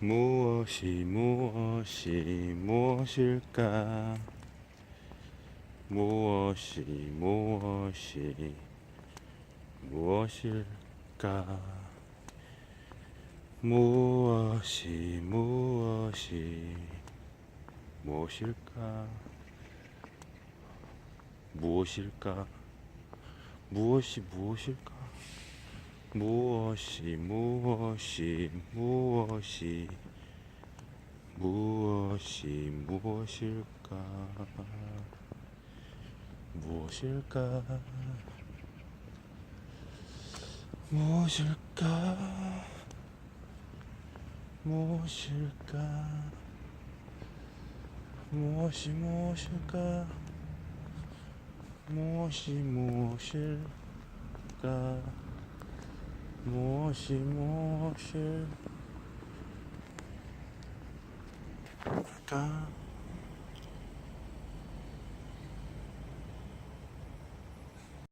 무엇이 무엇이 무엇일까? 무엇이 무엇이 무엇일까? 무엇이 무엇이 무엇일까? 무엇일까? 무엇이 무엇일까 무엇이 무엇이 무엇이 무엇이 무엇일까? 무엇일까? 무엇일까? 무엇일까? 무엇이 무엇일까? 무엇이 무엇일까 무엇이 무엇일까